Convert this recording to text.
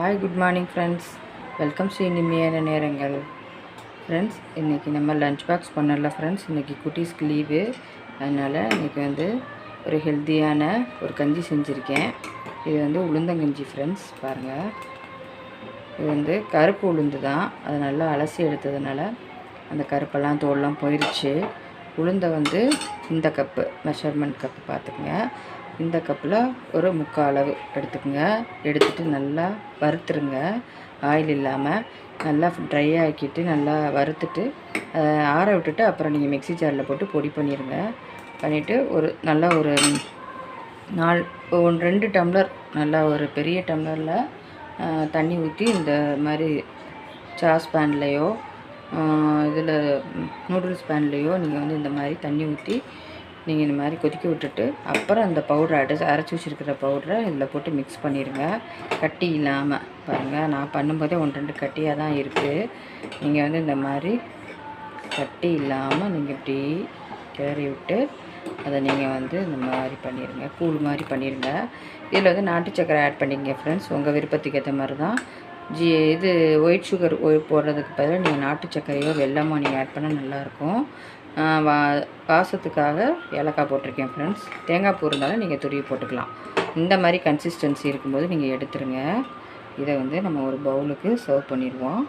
Hi good morning friends welcome Sri இனிமையான நேரங்கள் friends இன்றைக்கி நம்ம லஞ்ச் பாக்ஸ் பண்ணல ஃப்ரெண்ட்ஸ் இன்றைக்கி குட்டீஸ்க்கு லீவு அதனால் இன்றைக்கி வந்து ஒரு ஹெல்த்தியான ஒரு கஞ்சி செஞ்சுருக்கேன். இது வந்து உளுந்தங்கஞ்சி ஃப்ரெண்ட்ஸ் பாருங்கள் இது வந்து கருப்பு உளுந்து தான். அதை நல்லா அலசி எடுத்ததுனால அந்த கருப்பெல்லாம் தோல்லாம் போயிடுச்சு உளுந்தை வந்து இந்த கப்பு மெஷர்மெண்ட் கப்பு பார்த்துக்குங்க இந்த கப்பில் ஒரு முக்கால் அளவு எடுத்துக்கோங்க. எடுத்துகிட்டு நல்லா வறுத்துருங்க. ஆயில் இல்லாமல் நல்லா ட்ரை ஆக்கிட்டு நல்லா வறுத்துட்டு ஆற விட்டுட்டு அப்புறம் நீங்கள் மிக்ஸி ஜாரில் போட்டு பொடி பண்ணிடுங்க பண்ணிவிட்டு ஒரு நல்லா ஒரு நாலு ஒன்று ரெண்டு டம்ளர் நல்லா ஒரு பெரிய டம்ளரில் தண்ணி ஊற்றி இந்த மாதிரி சாஸ் பேன்லேயோ இதில் நூடுல்ஸ் பேன்லேயோ நீங்கள் வந்து இந்த மாதிரி தண்ணி ஊற்றி நீங்கள் இந்த மாதிரி கொதிக்க விட்டுட்டு அப்புறம் அந்த பவுடரை அடைச்சி அரைச்சி வச்சுருக்கிற பவுடரை இதில் போட்டு மிக்ஸ் பண்ணிடுங்க. கட்டி இல்லாமல் பாருங்கள் நான் பண்ணும்போதே ஒன்று ரெண்டு கட்டியாக தான் இருக்குது நீங்கள் வந்து இந்த மாதிரி கட்டி இல்லாமல் நீங்கள் இப்படி கிளறி விட்டு அதை நீங்கள் வந்து இந்த மாதிரி பண்ணிடுங்க. கூழ் மாதிரி பண்ணிடுங்க. இதில் வந்து நாட்டு சக்கரை ஆட் பண்ணிக்கங்க ஃப்ரெண்ட்ஸ் உங்கள் விருப்பத்துக்கு ஏற்ற மாதிரி தான் ஜி இது ஒயிட் சுகர் போடுறதுக்கு பதிலாக நீங்கள் நாட்டு சர்க்கரையோ வெள்ளமோ நீங்கள் ஆட் பண்ணால் நல்லாயிருக்கும். வா வாசத்துக்காக ஏலக்காய் போட்டிருக்கேன் ஃப்ரெண்ட்ஸ் தேங்காய் பூ இருந்தாலும் நீங்கள் துருவி போட்டுக்கலாம். இந்த மாதிரி கன்சிஸ்டன்சி இருக்கும்போது நீங்கள் எடுத்துருங்க. இதை வந்து நம்ம ஒரு பவுலுக்கு சர்வ் பண்ணிடுவோம்.